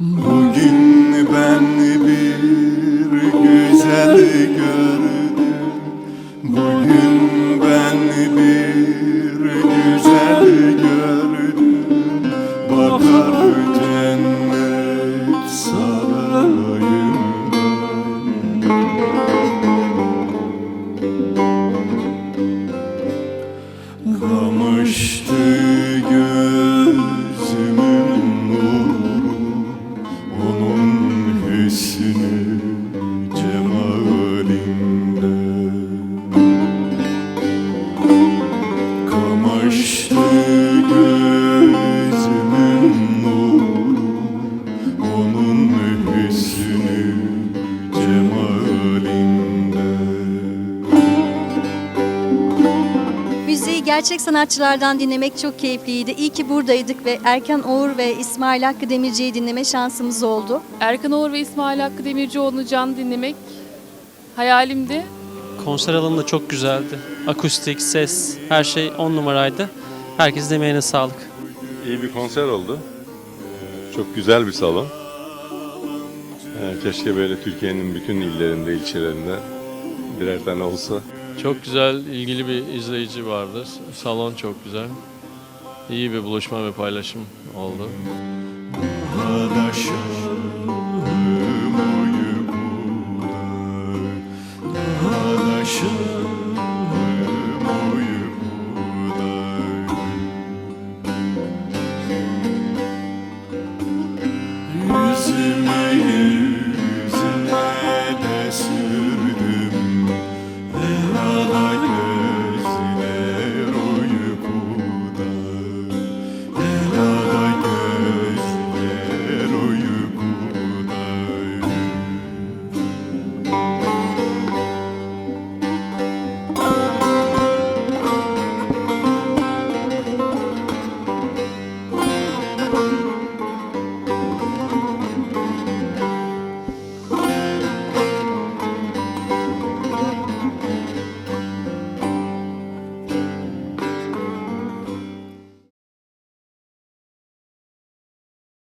Bugün ben bir güzel gördüm. Bugün ben bir güzel gördüm. Bakar cennet sarayında Amen. Gerçek sanatçılardan dinlemek çok keyifliydi. İyi ki buradaydık ve Erkan Oğur ve İsmail Hakkı Demirci'yi dinleme şansımız oldu. Erkan Oğur ve İsmail Hakkı Demircioğlu'nu canlı dinlemek hayalimdi. Konser alanı da çok güzeldi. Akustik, ses, her şey on numaraydı. Herkesin emeğine sağlık. İyi bir konser oldu. Ee, Çok güzel bir salon. Ee, Keşke böyle Türkiye'nin bütün illerinde, ilçelerinde birer tane olsa. Çok güzel, ilgili bir izleyici vardı. Salon çok güzel. İyi bir buluşma ve paylaşım oldu. Adaşım Lord.